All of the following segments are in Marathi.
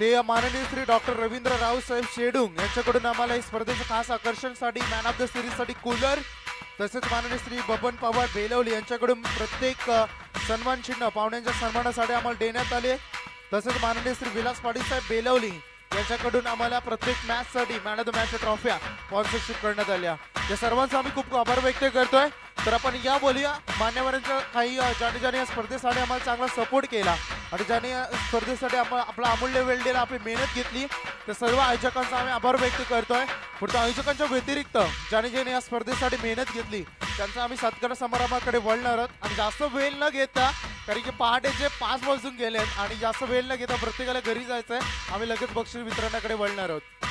ते माननीय श्री डॉक्टर रवींद्र रावसाहेब शेडुंग यांच्याकडून आम्हाला या स्पर्धेचं खास आकर्षणसाठी मॅन ऑफ द सिरीजसाठी कूलर तसेच माननीय श्री बबन पवार बेलवली यांच्याकडून प्रत्येक सन्मान चिन्ह पाहुण्यांच्या सन्मानासाठी आम्हाला देण्यात आले. तसेच माननीय श्री विलास पाटील साहेब बेलवली यांच्याकडून आम्हाला प्रत्येक मॅचसाठी मॅन ऑफ द मॅच ट्रॉफ्या स्पॉन्सरशिप करण्यात आल्या. या सर्वांचा आम्ही खूप आभार व्यक्त करतोय. तर आपण या बोलूया. मान्यवरांच्या काही ज्याने ज्याने या स्पर्धेसाठी आम्हाला चांगला सपोर्ट केला. आणि ज्याने या स्पर्धेसाठी आपण आपला अमूल्य वेळ दिला आपली मेहनत घेतली तर सर्व आयोजकांचा आम्ही आभार व्यक्त करतोय. पुढच्या आयोजकांच्या व्यतिरिक्त ज्याने ज्याने या स्पर्धेसाठी मेहनत घेतली. त्यांचा आम्ही सत्कार समारंभाकडे वळणार आहोत. आणि जास्त वेळ न घेता कारण की पहाटेचे पाच वाजून गेलेत आणि जास्त वेळ न घेता प्रत्येकाला घरी जायचं आहे आम्ही लगेच बक्षीस वितरणाकडे वळणार आहोत.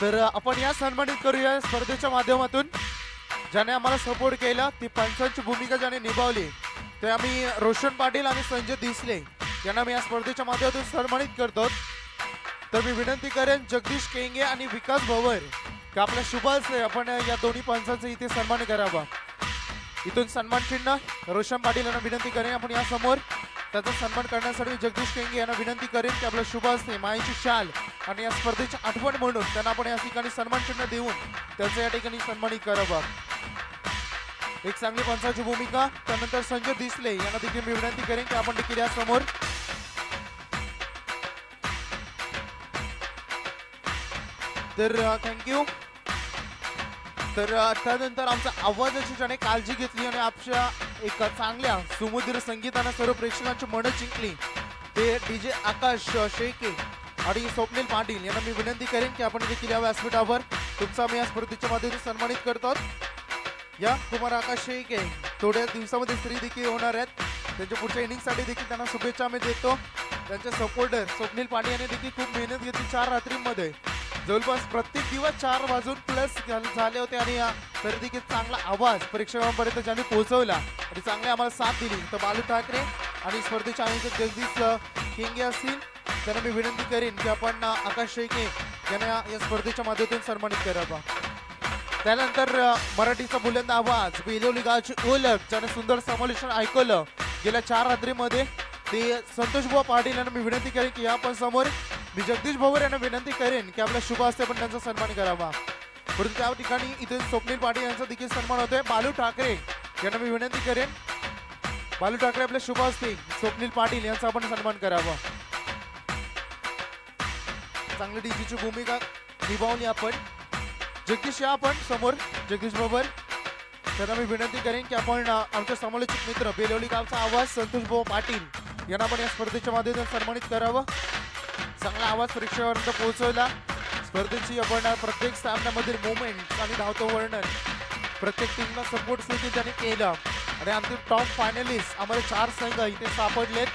तर आपण या सन्मानित करूया स्पर्धेच्या माध्यमातून. ज्याने आम्हाला सपोर्ट केला ती पंचांची भूमिका ज्याने निभावली ते आम्ही रोशन पाटील आणि संजय दिसले यांना मी या स्पर्धेच्या माध्यमातून सन्मानित करतो. तर मी विनंती करेन जगदीश केंगे आणि विकास भवर की आपल्या शुभ आपण या दोन्ही पंचांचा इथे सन्मान करावा. इथून सन्मान चिन्ह रोशन पाटील यांना विनंती करेन आपण या समोर त्याचा सन्मान करण्यासाठी जगदीश केंगे यांना विनंती करेन की आपलं शुभ असते मायेची शाल आणि या स्पर्धेची आठवण म्हणून त्यांना आपण या ठिकाणी सन्मान चिन्ह देऊन त्याचं या ठिकाणी सन्मानित करावं. एक चांगली पंचाची भूमिका त्यानंतर संजय दिसले यांना देखील मी विनंती करेन की आपण देखील या समोर तर थँक्यू तर त्यानंतर आमच्या आवाजाची ज्याने काळजी घेतली आणि आपल्या एक चांगल्या सुमुद्र संगीतानं सर्व प्रेक्षकांची मनं जिंकली. ते डीजे आकाश शेके आणि स्वप्नील पाटील यांना मी विनंती करेन की आपण देखील या व्यासपीठावर तुमचा मी या स्पर्धेच्या माध्यमातून सन्मानित करतो. या कुमार आकाश शेके थोड्या दिवसामध्ये स्त्री देखील होणार आहेत. त्यांच्या पुढच्या इनिंगसाठी देखील त्यांना शुभेच्छा आम्ही देतो. त्यांचे सपोर्टर स्वप्नील पाटील यांनी देखील खूप मेहनत घेतली चार रात्रींमध्ये. जवळपास प्रत्येक दिवस चार वाजून प्लस झाले होते आणि या तरी देखील चांगला आवाज प्रेक्षकांपर्यंत ज्यांनी पोहोचवला आणि चांगली आम्हाला साथ दिली. तर बालू ठाकरे आणि स्पर्धेचे आयोजक जगदीश किंगे असतील त्यांना मी विनंती करेन की आपण आकाश शेळके यांना या स्पर्धेच्या माध्यमातून सन्मानित करावा त्यानंतर मराठीचा बुलंद आवाज बेलोली गावची ओळख ज्याने सुंदर समालोचन ऐकवलं गेल्या चार रात्रीमध्ये. ते संतोष बुवा पाटील यांना मी विनंती करेन की आपण समोर मी जगदीश भवर यांना विनंती करेन की आपल्या शुभ हस्ते पण त्यांचा सन्मान करावा. परंतु त्या ठिकाणी इथे स्वप्नील पाटील यांचा देखील सन्मान होतोय. बालू ठाकरे यांना मी विनंती करेन. बालू ठाकरे आपल्या शुभ असतील स्वप्नील पाटील यांचा आपण सन्मान करावा. चांगली डीजीची भूमिका निभावली आपण. जगदीश या आपण समोर जगदीश बरोबर. त्यांना मी विनंती करेन की आपण आमच्या आमचे समालोचक मित्र बेलवली गावचा आवाज संतोष भाऊ पाटील यांना आपण या स्पर्धेच्या माध्यमातून सन्मानित करावं. चांगला आवाज परीक्षेपर्यंत पोहोचवला. स्पर्धेची आपण प्रत्येक सामन्यामधील मुवमेंट आणि धावतो वर्णन. प्रत्येक टीमला सपोर्ट देखील त्यांनी केलं. आणि आमचे टॉप फायनलिस्ट आम्हाला चार संघ इथे सापडलेत.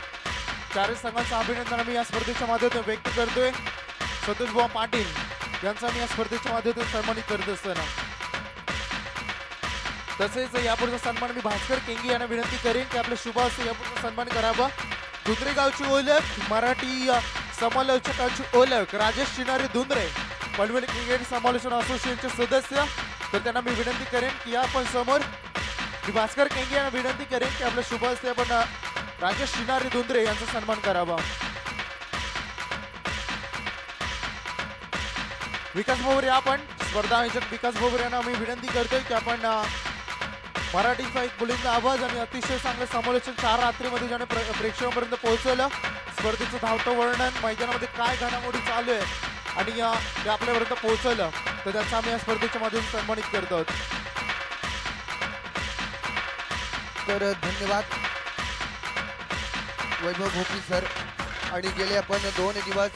चारही संघांचं अभिनंदन आम्ही या स्पर्धेच्या माध्यमातून व्यक्त करतोय. सतोष बुवा पाटील यांचा मी या स्पर्धेच्या माध्यमातून सन्मानित करत असताना. तसेच यापुढचा सन्मान मी भास्कर केंगी यांना विनंती करेन की आपलं शुभ असं यापुढचा सन्मान करावा. दुसरे गावची ओळख मराठी समालोचकांची ओळख राजेश शिनारे धुंद्रे पनवेल क्रिकेट समालोचन असोसिएशनचे सदस्य. तर त्यांना मी विनंती करेन की या आपण समोर मी भास्कर केंगे यांना विनंती करेन की आपल्या शुभ हस्ते आपण राजेश शिनारे धुंद्रे यांचा सन्मान करावा. विकास भोवरे आपण स्पर्धा आयोजक विकास भोवरे यांना मी विनंती करतोय की आपण मराठीचा एक मुलींचा आवाज आणि अतिशय चांगलं समालोचन चार रात्रीमध्ये ज्याने प्रेक्षकांपर्यंत पोहोचवलं. स्पर्धेचं धावतं वर्णन मैदानामध्ये काय घडामोडी चालू आहे आणि ते आपल्यापर्यंत पोहोचवलं तर त्याचा आम्ही या स्पर्धेच्या माध्यमातून सन्मानित करतो. आहोत तर धन्यवाद वैभव भोपी सर. आणि गेले आपण दोन दिवस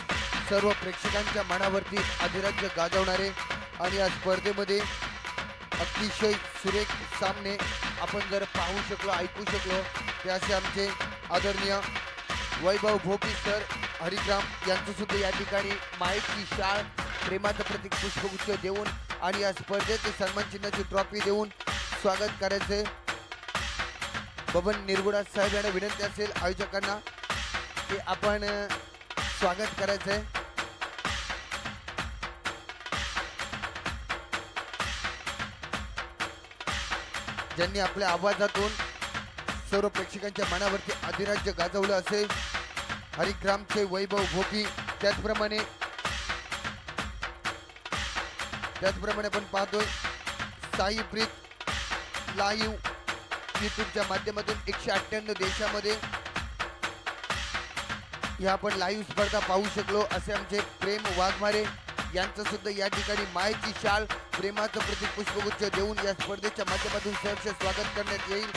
सर्व प्रेक्षकांच्या मनावरती अधिराज्य गाजवणारे आणि या स्पर्धेमध्ये अतिशय सुरेख सामने आपण जर पाहू शकलो ऐकू शकलो ते असे आमचे आदरणीय वैभव भोपी सर हरिग्राम यांचं सुद्धा या ठिकाणी माहिती शाळ प्रेमाचं प्रतीक पुष्पगुच्छ देऊन आणि या स्पर्धेचे सन्मान चिन्हाची ट्रॉफी देऊन स्वागत करायचे बबन निरगुडा साहेब यांना विनंती असेल आयोजकांना की आपण स्वागत करायचंय. ज्यांनी आपल्या आवाजातून सर्व प्रेक्षकांच्या मनावरती अधिराज्य गाजवलं असेल हरिग्रामचे वैभव भोकी त्याचप्रमाणे त्याचप्रमाणे आपण पाहतोय साई प्रीत लाईव्ह युट्यूबच्या माध्यमातून एकशे अठ्ठ्याण्णव देशामध्ये या आपण लाईव्ह स्पर्धा पाहू शकलो असे आमचे प्रेम वाघमारे यांचं सुद्धा या ठिकाणी मायची शाल प्रेमाचं प्रतीक पुष्पगुच्छ देऊन या स्पर्धेच्या माध्यमातून सहर्ष स्वागत करण्यात येईल.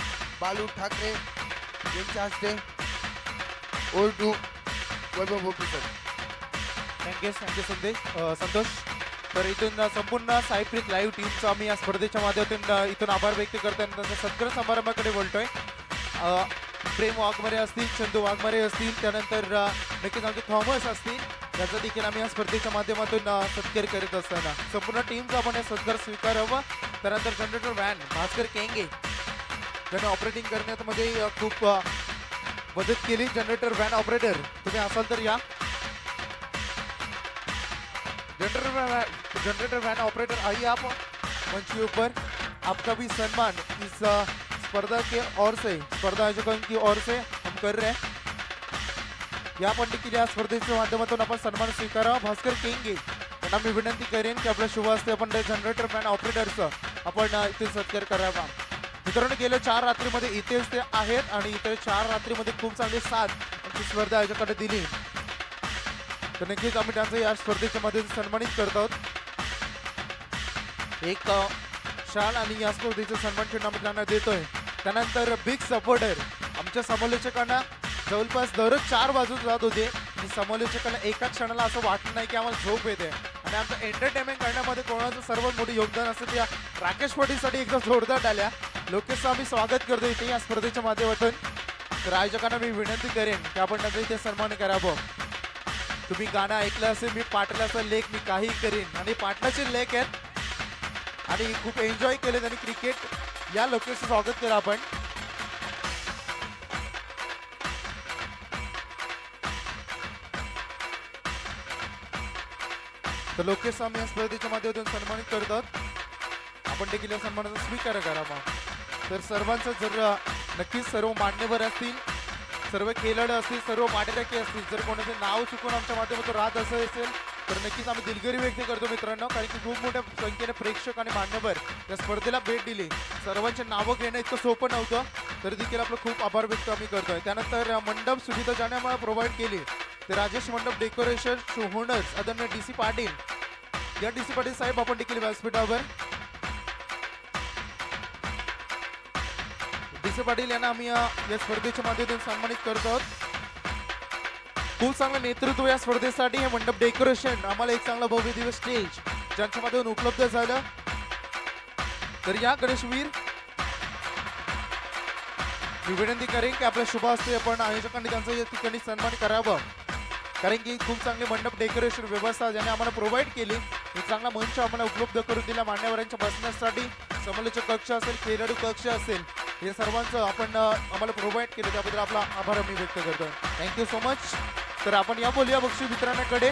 बालू ठाकरे यांच्या हस्ते. ओल्टू Vaibhav Bhopi sir thank you thank you Sandesh Santosh तर इथून uh, संपूर्ण सायप्रिक लाईव्ह टीमचा आम्ही या स्पर्धेच्या माध्यमातून uh, इथून आभार व्यक्त करतोय. त्यांचा सत्कार समारंभाकडे बोलतोय uh, प्रेम वाघमारे असतील चंदू वाघमारे असतील त्यानंतर नक्कीच आमचे थॉमस असतील. त्याचा देखील आम्ही या स्पर्धेच्या माध्यमातून सत्कार करत असताना. संपूर्ण टीमचा आपण हे सत्कार स्वीकारावा. त्यानंतर जनरेटर व्हॅन भास्कर केंगे ज्याने ऑपरेटिंग करण्यामध्ये खूप मदत केली जनरेटर व्हॅन ऑपरेटर तुम्ही असाल तर या. जनरेटर जनरेटर व्हॅन ऑपरेटर आई आप. मंच के ऊपर. आपका भी सम्मान इस स्पर्धा के ओर से स्पर्धा आयोजकों की ओर से हम कर रहे हैं. या पण देखील या स्पर्धेच्या माध्यमातून आपण सन्मान स्वीकारावा. भास्कर केंगे त्यांना मी विनंती करेन की आपल्या शुभ असते आपण जनरेटर मॅन ऑपरेटरचं आपण इथे सत्कार करावा. मित्रांनो गेल्या चार रात्रीमध्ये इथेच ते आहेत आणि इथे चार रात्रीमध्ये खूप चांगली साथ आमची स्पर्धा आयोजकांनी दिली. तर नक्कीच आम्ही त्यांचं या स्पर्धेच्या मध्ये सन्मानित करत आहोत. एक शाल आणि या स्पर्धेचं सन्मान चिन्ह आम्ही त्यांना देतोय. त्यानंतर बिग सपोर्टर आमच्या समालोचकांना जवळपास दररोज चार वाजून जात होते. आणि समालोचकांना एका क्षणाला असं वाटलं नाही की आम्हाला झोप येते. आणि आमचं एंटरटेनमेंट करण्यामध्ये कोणाचं सर्वात मोठं योगदान असतं त्या राकेश पाटीलसाठी एकदा जोरदार डाल्या. लोकेशचं आम्ही स्वागत करतो इथे या स्पर्धेच्या माध्यमातून. तर आयोजकांना मी विनंती करेन की आपण नंतर इथे सन्मान करावं. तुम्ही गाणं ऐकलं असेल मी पाटलाचा लेख मी काही करीन. आणि पाटलाचे लेख आहेत. आणि खूप एन्जॉय केले त्यांनी क्रिकेट या लोकेशचं स्वागत केलं आपण. तर लोकेश आम्ही या स्पर्धेच्या माध्यमातून सन्मानित करतात. आपण देखील या सन्मानाचा स्वीकार करावा. तर सर्वांचं जर नक्कीच सर्व मान्यवर असतील सर्व खेळाडू असतील सर्व पाठीराखे असतील जर कोणाचं नाव चुकून आमच्या माध्यमातून राहत असं असेल तर नक्कीच आम्ही दिलगिरी व्यक्त करतो मित्रांनो कारण की खूप मोठ्या संख्येने प्रेक्षक आणि मान्यवर या स्पर्धेला भेट दिली. सर्वांचे नावं घेणं इतकं सोपं नव्हतं तरी देखील आपलं खूप आभार व्यक्त आम्ही करतोय. त्यानंतर मंडप सुविधा ज्याने आम्हाला प्रोव्हाइड केली. ते राजेश मंडप डेकोरेशन होणर्स आदरणीय डी सी पाटील. या डी सी पाटील साहेब आपण देखील व्यासपीठावर डी पाटील यांना आम्ही या स्पर्धेच्या माध्यमातून सन्मानित करत आहोत. खूप चांगलं नेतृत्व या स्पर्धेसाठी. हे मंडप डेकोरेशन आम्हाला एक चांगला भव्य दिवस स्टेज ज्यांच्या माध्यमातून उपलब्ध झालं. तर या गणेशवीर मी विनंती करेन की आपल्या शुभ असते आपण आयोजकांनी त्यांचं या ठिकाणी सन्मान करावं. कारण की खूप चांगली मंडप डेकोरेशन व्यवस्था ज्याने आम्हाला प्रोव्हाइड केली एक चांगला मंच आम्हाला उपलब्ध करून दिला मान्यवरांच्या बसण्यासाठी समालोचक कक्ष असेल खेळाडू कक्ष असेल हे सर्वांचं आपण आम्हाला प्रोव्हाइड केलं. त्याबद्दल आपला आभार मी व्यक्त करतो. थँक्यू सो मच तर आपण या बोलूया बक्षीस मित्रांकडे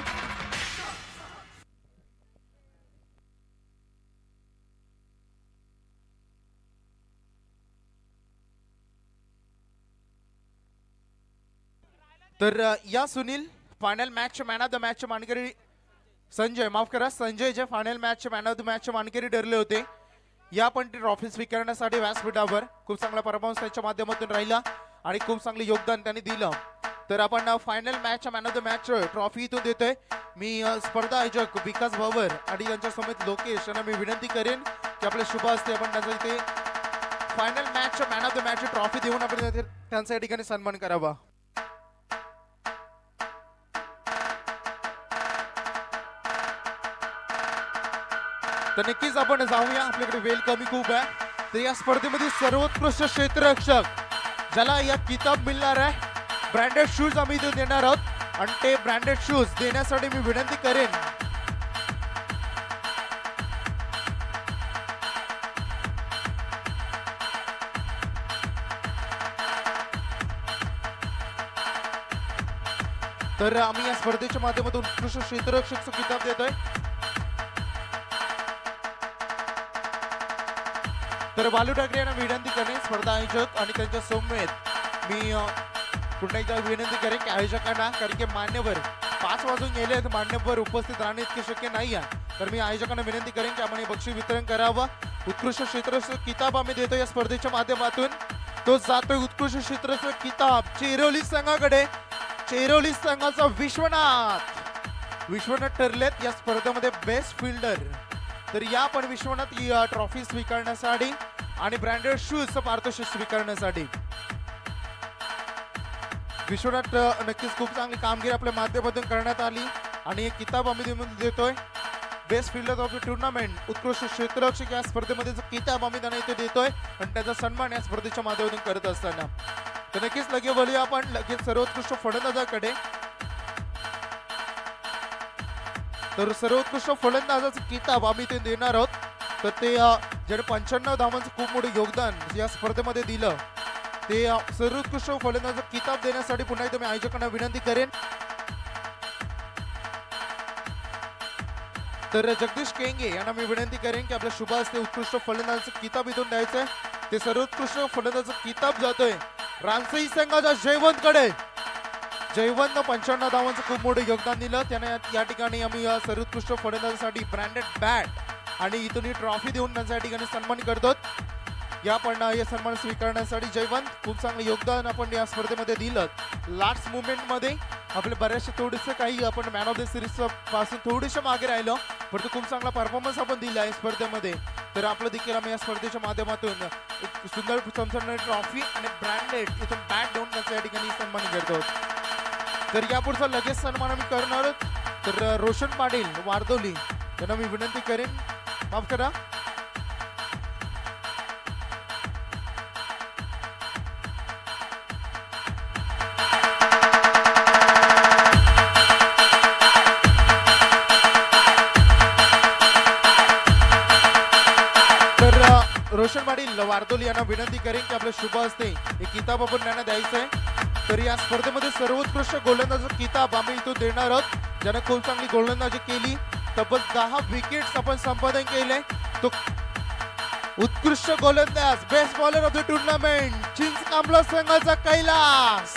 तर या Sunil final match man of the match मानकरी संजय माफ करा संजय जे final match man of the match मानकरी ठरले होते या पण ट्रॉफी स्वीकारण्यासाठी व्यासपीठावर खूप चांगला परफॉर्मन्स त्यांच्या माध्यमातून राहिला आणि खूप चांगले योगदान त्यांनी दिलं. तर आपण final match man of the match trophy इथून देतोय. मी स्पर्धा आयोजक विकास भवर आणि यांच्या समेत लोकेश यांना मी विनंती करेन की आपले शुभ असते आपण त्यांचा इथे final match man of the match trophy देऊन आपण त्यांच्या त्यांचा या ठिकाणी सन्मान करावा. तर नक्कीच आपण जाऊया. आपल्याकडे वेल कमी खूप आहे. तर या स्पर्धेमध्ये सर्वोत्कृष्ट क्षेत्ररक्षक ज्याला या किताब मिळणार आहे ब्रँडेड शूज आम्ही इथे देणार आहोत. आणि ते ब्रँडेड शूज देण्यासाठी मी विनंती करेन. तर आम्ही या स्पर्धेच्या माध्यमातून उत्कृष्ट क्षेत्ररक्षकचं किताब देतोय. तर बालू ठाकरे यांना विनंती करेन स्पर्धा आयोजक आणि त्यांच्या समवेत मी पुन्हा एकदा विनंती करेन की आयोजकांना कारण की मान्यवर पाच वाजून गेले आहेत मान्यवर उपस्थित राहणे इतके शक्य नाही आहे. तर मी आयोजकांना विनंती करेन की आपण बक्षीस वितरण करावं. उत्कृष्ट क्षेत्र किताब आम्ही देतो या स्पर्धेच्या माध्यमातून. तो जातोय उत्कृष्ट क्षेत्र किताब चेरोली संघाकडे. चेरोली संघाचा विश्वनाथ. विश्वनाथ ठरलेत या स्पर्धेमध्ये बेस्ट फिल्डर तर या पण विश्वनाथ ट्रॉफी स्वीकारण्यासाठी आणि ब्रँडेड शूज पारितोषिक स्वीकारण्यासाठी. विश्वनाथ नक्कीच खूप चांगली कामगिरी आपल्या माध्यमातून करण्यात आली. आणि एक किताब आम्ही देतोय. Best fielder of the tournament उत्कृष्ट क्षेत्ररक्षक या स्पर्धेमध्ये जो किताब आम्ही त्यांना इथे देतोय आणि त्याचा सन्मान या स्पर्धेच्या माध्यमातून करत असताना. तर नक्कीच लगे बोलूया आपण लगेच सर्वोत्कृष्ट फलंदाजाकडे. तर सर्वोत्कृष्ट फलंदाजाचा किताब आम्ही ते देणार आहोत. तर ते ज्याने पंच्याण्णव धावांचं खूप मोठं योगदान या स्पर्धेमध्ये दिलं ते सर्वोत्कृष्ट फलंदाजाचा किताब देण्यासाठी पुन्हा एकदा मी आयोजकांना विनंती करेन. तर जगदीश केंगे यांना मी विनंती करेन की आपल्या शुभ हस्ते उत्कृष्ट फलंदाजाचं किताब इथून द्यायचंय. ते सर्वोत्कृष्ट फलंदाजाचं किताब जातोय. रामसई संघाच्या जयवंतकडे. जयवंत पंच्याण्णव धावांचं खूप मोठं योगदान दिलं. त्याने या- ठिकाणी आम्ही सर्वोत्कृष्ट फलंदाजासाठी ब्रँडेड बॅट आणि इथून ही ट्रॉफी देऊन त्यांचा या ठिकाणी सन्मान करतो. या पण हे सन्मान स्वीकारण्यासाठी जयवंत खूप चांगलं योगदान आपण या स्पर्धेमध्ये दिलं. लास्ट मुवमेंटमध्ये आपले बऱ्याचशे थोडेसे काही आपण मॅन ऑफ द सिरीजपासून थोडेसे मागे राहिलो. पण तो खूप चांगला परफॉर्मन्स आपण दिला आहे स्पर्धेमध्ये. तर आपलं देखील आम्ही या स्पर्धेच्या माध्यमातून एक सुंदर चमचमणारी ट्रॉफी आणि ब्रँडेड इथून बॅट देऊन त्यांचा या ठिकाणी सन्मान करतो. तर यापुढचा लगेच सन्मान आम्ही करणार आहोत. तर रोशन पाटील वारदोली त्यांना मी विनंती करेन माफ करा रोशन पाटील वारदोली यांना विनंती करेन की आपलं शुभ असते हे किताब आपण त्यांना द्यायचं आहे तर या स्पर्धेमध्ये सर्वोत्कृष्ट गोलंदाज किताब आम्ही इथून देणार आहोत. ज्यानं खूप चांगली गोलंदाजी केली. तब्बल दहा विकेट्स आपण संपादन केले तो उत्कृष्ट गोलंदाज best bowler of the tournament चिंच कांबला संघाचा कैलास.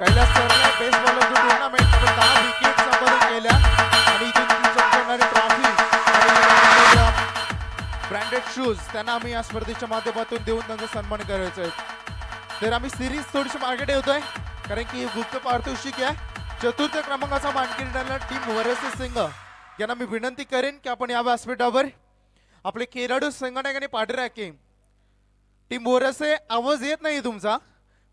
कैलास सरला best bowler of the tournament तब्बल दहा विकेट संपादन केल्या. आणि इथून ट्रॉफी ब्रँडेड शूज त्यांना आम्ही या स्पर्धेच्या माध्यमातून देऊन त्यांचा सन्मान करायचा आहे. तर आम्ही सिरीज थोडीशी मागे ठेवतोय कारण की गुप्त पारितोषिक आहे. चतुर्थ क्रमांकाचा मानकरी ठरला टीम वरसे सिंग यांना मी विनंती करेन की आपण या व्यासपीठावर आपले खेळाडू संघटक आणि पाठराके टीम वरसे आवाज येत नाही तुमचा.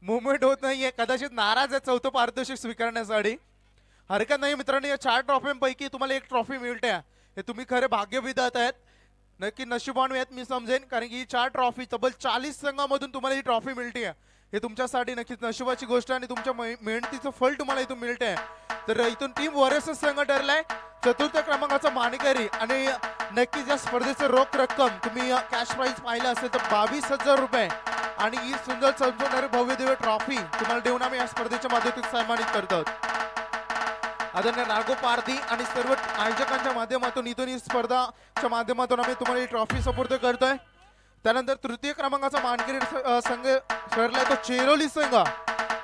मुवमेंट होत नाहीये. कदाचित नाराज आहे चौथं पारितोषिक स्वीकारण्यासाठी. हरकत नाही मित्रांनो या चार ट्रॉफींपैकी तुम्हाला एक ट्रॉफी मिळते. हे तुम्ही खरे भाग्यविधात आहेत. नक्की नशिबाणू आहेत मी समजेन. कारण की ही चार ट्रॉफी तब्बल चाळीस संघामधून तुम्हाला ही ट्रॉफी मिळते हे तुमच्यासाठी नक्कीच नशिबाची गोष्ट आणि तुमच्या मेहनतीचं फल तुम्हाला इथून मिळते तर इथून टीम वॉरियर्स संघ ठरलाय. चतुर्थ क्रमांकाचा मानकरी आणि नक्कीच या स्पर्धेचं रोख रक्कम तुम्ही कॅश प्राईज पाहिलं असेल तर बावीस हजार रुपये. आणि ही सुंदर चमचमणारी भव्य दिव्य ट्रॉफी तुम्हाला देऊन आम्ही या स्पर्धेच्या माध्यमातून सन्मानित करतो. आदरणीय नागो पारधी आणि सर्व आयोजकांच्या माध्यमातून इथून ही स्पर्धाच्या माध्यमातून आम्ही तुम्हाला ही ट्रॉफी सपोर्ट करतोय. त्यानंतर तृतीय क्रमांकाचा मानकरी संघ ठरलाय तो चेरोली संघ.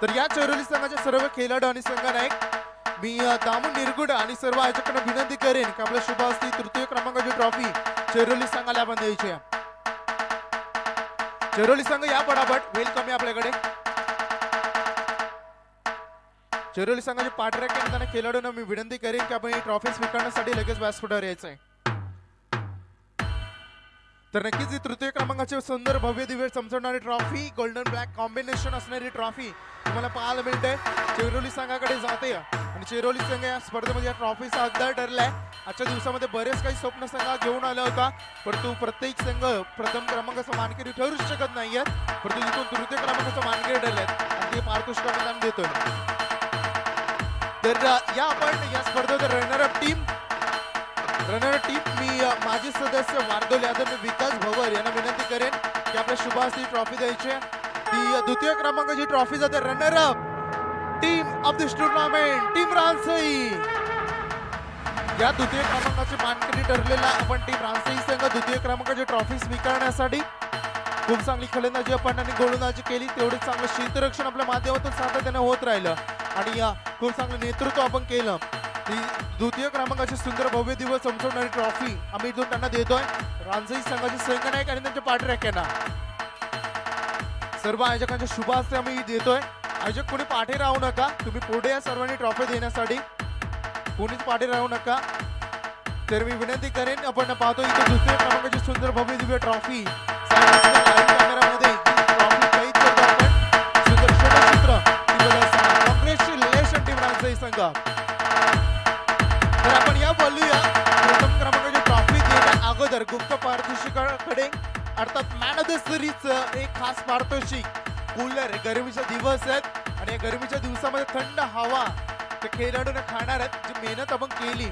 तर या चेरोली संघाचे सर्व खेळाडू आणि संघ मी दामू निरगुड आणि सर्व आयोजकांना विनंती करेन की आपल्या शुभ हस्ती तृतीय क्रमांकाची ट्रॉफी चेरोली संघाला आपण द्यायची आहे. चेरोली संघ या पटापट. वेलकम आहे आपल्याकडे. चेरोली संघाचे पाठराख खेळाडूंना मी विनंती करेन की आपण ही ट्रॉफी स्वीकारण्यासाठी लगेच व्यासपीठावर यायचं आहे तर नक्कीच ही तृतीय क्रमांकाचे सुंदर भव्य दिव्य चमचवणारी ट्रॉफी गोल्डन ब्लॅक कॉम्बिनेशन असणारी ट्रॉफी तुम्हाला पाहायला मिळते चेरोली संघाकडे जाते. आणि चेरोली संघ या स्पर्धेमध्ये या ट्रॉफीचा हकदार ठरलाय. आजच्या दिवसामध्ये बरेच काही स्वप्न संघ घेऊन आला होता. परंतु प्रत्येक संघ प्रथम क्रमांकाचा मानकरी ठरूच शकत नाहीयेत. परंतु इथून तृतीय क्रमांकाचा मानकरी ठरलेत आणि ते पारितोषिक देतोय. तर या आपण या स्पर्धेत runner up team runner team मी माजी सदस्य वारदोल यादव मी विकास भवर यांना विनंती करेन की आपल्या शुभास्ती ट्रॉफी द्यायची. आहे. ती द्वितीय क्रमांकाची ट्रॉफी जाते runner up team of this tournament team Ransai. या द्वितीय क्रमांकाची मानकरी ठरलेला आपण टीम रानसई संघ द्वितीय क्रमांकाची ट्रॉफी स्वीकारण्यासाठी खूप चांगली फलंदाजी आपण आणि गोलंदाजी केली. तेवढी चांगलं शीतरक्षण आपल्या माध्यमातून सातत्याने होत राहिलं. आणि या खूप चांगलं नेतृत्व आपण केलं. ती द्वितीय क्रमांकाची सुंदर भव्य दिवस चमचवणारी ट्रॉफी आम्ही इथून त्यांना देतोय. रांझई संघाचे संघनायक आणि त्यांच्या पाठराख्यांना सर्व आयोजकांच्या शुभ आम्ही देतोय. आयोजक कोणी पाठे राहू नका. तुम्ही पुढे या सर्वांनी ट्रॉफी देण्यासाठी. कोणीच पाठे राहू नका. तर मी विनंती करेन आपण पाहतो इथे दुसऱ्या क्रमांकाची सुंदर भव्य दिव्य ट्रॉफी. कॅमेरामध्ये ट्रॉफी सुंदर टीम राजशाही संघ. देण्या गुप्त पारितोषिकाकडे अर्थात मॅन ऑफ द सिरीज एक खास पारितोषिक कूलर गरमीचा दिवस आहेत आणि या गरमीच्या दिवसामध्ये थंड हवा ते खेळाडूने खाणार आहेत जी मेहनत आपण केली.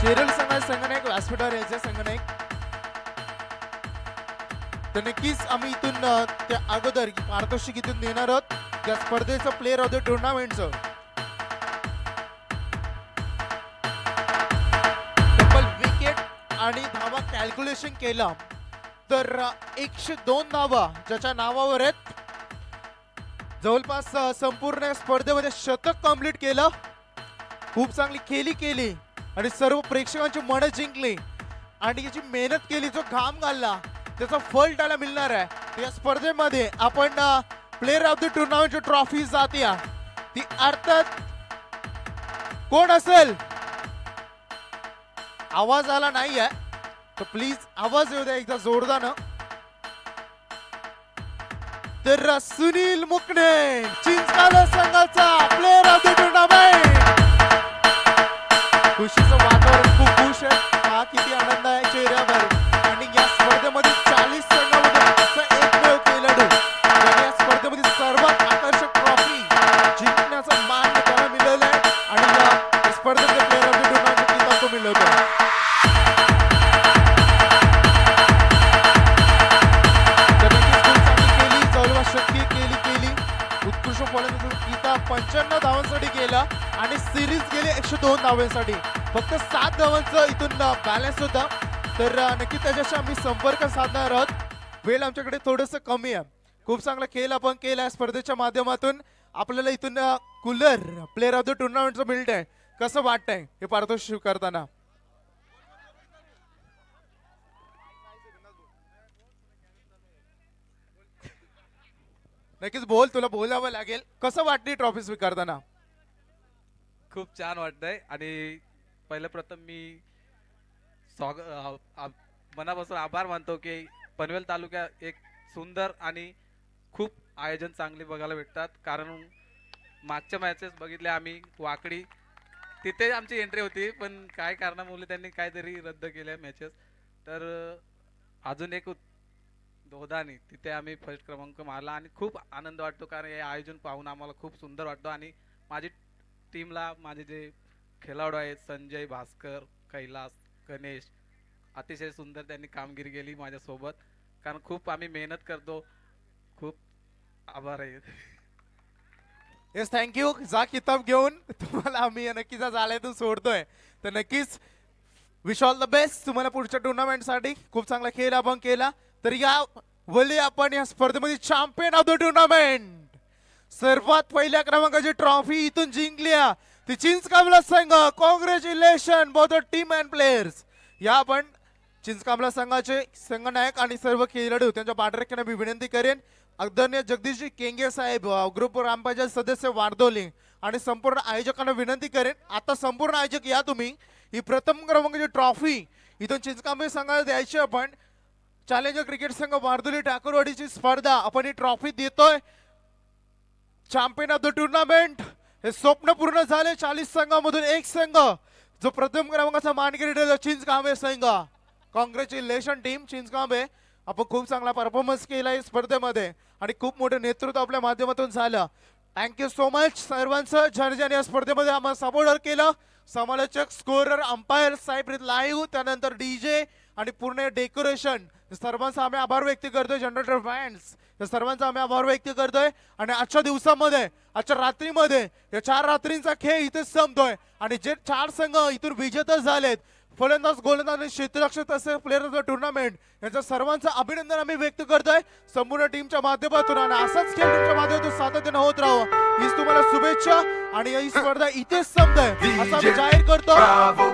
केरळ संघाचे संघनायक व्यासपीठावर यायचे संघनायक. तर नक्कीच आम्ही इथून त्या अगोदर पारितोषिक इथून देणार आहोत. त्या स्पर्धेचं प्लेअर ऑफ द टुर्नामेंटचं आणि धावा कॅल्क्युलेशन केलं तर एकशे दोन धावा ज्याच्या नावावर आहेत. जवळपास संपूर्ण स्पर्धेमध्ये शतक कंप्लीट केलं. खूप चांगली खेळी केली आणि सर्व प्रेक्षकांची मनं जिंकली. आणि याची मेहनत केली जो घाम घालला त्याचं फळ त्याला मिळणार आहे. या स्पर्धेमध्ये आपण प्लेअर ऑफ द टुर्नामेंटची ट्रॉफी जाते ती अर्थात कोण असेल? आवाज आला नाही आहे तर प्लीज आवाज येऊ द्या एकदा जोरदार तर सुनील मुकणे चिंचकाल संघाचा प्लेअर ऑफ द टुर्नामेंट खुशीचं वातावरण खूप खुश आहे. हा किती आनंद आहे चेहऱ्यावर. आणि या स्पर्धेमध्ये धावांसाठी फक्त सात धावांचं इथून बॅलन्स होता. तर नक्की त्याच्याशी आम्ही संपर्क साधणार आहोत. वेळ आमच्याकडे थोडंसं कमी आहे. खूप चांगला खेळ आपण केला स्पर्धेच्या माध्यमातून. आपल्याला इथून कूलर प्लेअर ऑफ द टुर्नामेंटचं बिल्ड आहे. कसं वाटतंय हे पारितोषिक करताना? नक्कीच बोल तुला बोलावं लागेल. कसं वाटली ट्रॉफी स्वीकारताना? खूप छान वाटतंय. आणि पहिलं प्रथम मी स्वाग आ- मनापासून आभार मानतो की पनवेल तालुक्या एक सुंदर आणि खूप आयोजन चांगले बघायला भेटतात. कारण मागच्या मॅचेस बघितले आम्ही वाकडी. तिथे आमची एंट्री होती पण काय कारणामुळे त्यांनी काहीतरी रद्द केल्या मॅचेस तर अजून एक उत- तिथे आम्ही फर्स्ट क्रमांक मारला आणि खूप आनंद वाटतो. कारण हे आयोजन पाहून आम्हाला खूप सुंदर वाटतो. आणि माझी टीमला माझे जे खेळाडू आहेत संजय भास्कर कैलास गणेश अतिशय सुंदर त्यांनी कामगिरी केली माझ्यासोबत. कारण खूप आम्ही मेहनत करतो. खूप आभार आहे. येस थँक्यू जा किताब घेऊन. तुम्हाला आम्ही नक्कीच आज आल्यातून सोडतोय. तर नक्कीच विश ऑल द बेस्ट तुम्हाला पुढच्या टुर्नामेंटसाठी खूप चांगला खेळ आपण केला. तर या वली आपण या स्पर्धेमध्ये चॅम्पियन ऑफ द टुर्नामेंट सर्वात पहिल्या क्रमांकाची ट्रॉफी इथून जिंकली आहे. ती चिंचकामला संघ congratulation both team and players या आपण चिंचकामला संघाचे संघनायक आणि सर्व खेळाडू त्यांच्या पाठराख्यांना मी विनंती करेन. आदरणीय जगदीशजी केंगे साहेब ग्रुप ग्रामपंचायत सदस्य वारदोली आणि संपूर्ण आयोजकांना विनंती करेन. आता संपूर्ण आयोजक या तुम्ही. ही प्रथम क्रमांकाची ट्रॉफी इथून चिंचकांबे संघाला द्यायची आपण चॅलेंजर क्रिकेट संघ वारदोली ठाकूरवाडीची स्पर्धा आपण ही ट्रॉफी देतोय. चॅम्पियन ऑफ द टुर्नामेंट हे स्वप्न पूर्ण झाले. चाळीस संघामधून एक संघ जो प्रथम क्रमांकाचा मानकरी ठरला चिंचकांबे संघ. कॉंग्रॅच्युलेशन टीम चिंचकांबे आपण खूप चांगला परफॉर्मन्स केला या स्पर्धेमध्ये. आणि खूप मोठं नेतृत्व आपल्या माध्यमातून झालं. थँक्यू सो मच सर्वांचं. जर्जन या स्पर्धेमध्ये आम्हाला सपोर्टर केलं. समालोचक स्कोरर अंपायर साहेब लाईव्ह त्यानंतर डीजे आणि पूर्ण डेकोरेशन सर्वांचा आम्ही आभार व्यक्त करतो जनरेटर फॅन्स त्या सर्वांचा आम्ही आभार व्यक्त करतोय. आणि आजच्या दिवसामध्ये आजच्या रात्रीमध्ये या चार रात्रींचा खेळ इथेच संपतोय. आणि जे चार संघ इथून विजेता झालेत फलंदाज गोलंदाज आणि क्षेत्ररक्षक तसेच प्लेअर ऑफ द टुर्नामेंट यांचं सर्वांचं अभिनंदन आम्ही व्यक्त करतोय. संपूर्ण टीमच्या माध्यमातून आणि असाच खेळ तुमच्या माध्यमातून सातत्यानं होत राहावं. हीच तुम्हाला शुभेच्छा आणि ही स्पर्धा इथेच संपतोय असं आम्ही जाहीर करतो.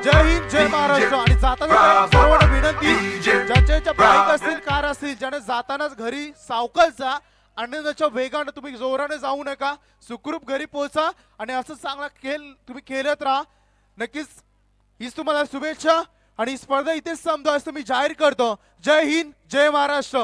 जय हिंद जय महाराष्ट्र. आणि जाताना सर्वांना विनंती ज्यांच्या बाईक असतील कार असतील ज्याने जातानाच घरी सावकाश जा आनंदाच्या वेगानं तुम्ही जोराने जाऊ नका. सुखरूप घरी पोहोचा आणि असं चांगला खेळ तुम्ही खेळत राहा. नक्कीच हीच तुम्हाला शुभेच्छा आणि स्पर्धा इथेच संपतो असं मी जाहीर करतो. जय हिंद जय महाराष्ट्र.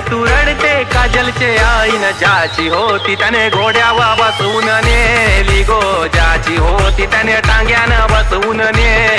तू रडते काजलचे आई न ज्याची होती त्याने घोड्यावा बसवून नेली गो. ज्याची होती त्याने टांग्यानं बसवून नेली